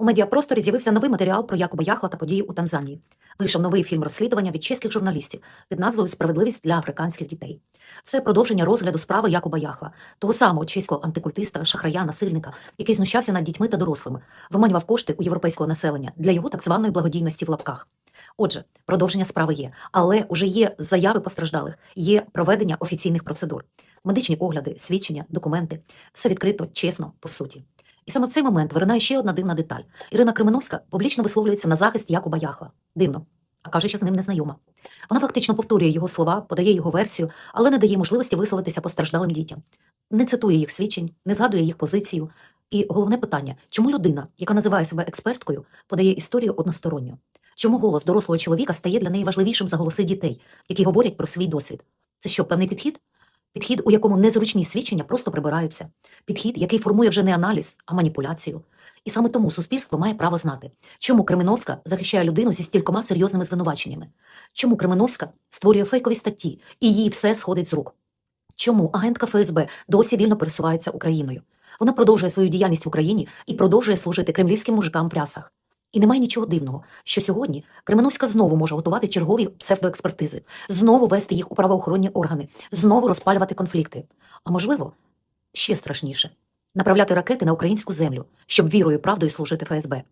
У медіапросторі з'явився новий матеріал про Якуба Яхла та події у Танзанії. Вийшов новий фільм розслідування від чеських журналістів під назвою Справедливість для африканських дітей. Це продовження розгляду справи Якуба Яхла, того самого чеського антикультиста, шахрая, насильника, який знущався над дітьми та дорослими, виманював кошти у європейського населення для його так званої благодійності в лапках. Отже, продовження справи є, але уже є заяви постраждалих, є проведення офіційних процедур, медичні огляди, свідчення, документи. Все відкрито, чесно, по суті. І саме в цей момент виринає ще одна дивна деталь. Ірина Кременовська публічно висловлюється на захист Якуба Яхла. Дивно. А каже, що з ним не знайома. Вона фактично повторює його слова, подає його версію, але не дає можливості висловитися постраждалим дітям. Не цитує їх свідчень, не згадує їх позицію. І головне питання: чому людина, яка називає себе експерткою, подає історію односторонньо? Чому голос дорослого чоловіка стає для неї важливішим за голоси дітей, які говорять про свій досвід? Це що, певний підхід? Підхід, у якому незручні свідчення просто прибираються. Підхід, який формує вже не аналіз, а маніпуляцію. І саме тому суспільство має право знати, чому Кременовська захищає людину зі стількома серйозними звинуваченнями, чому Кременовська створює фейкові статті, і їй все сходить з рук. Чому агентка ФСБ досі вільно пересувається Україною? Вона продовжує свою діяльність в Україні і продовжує служити кремлівським мужикам в рясах. І немає нічого дивного, що сьогодні Кременовська знову може готувати чергові псевдоекспертизи, знову вести їх у правоохоронні органи, знову розпалювати конфлікти. А можливо, ще страшніше направляти ракети на українську землю, щоб вірою і правдою служити ФСБ.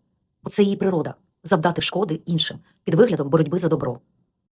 Бо це її природа завдати шкоди іншим під виглядом боротьби за добро.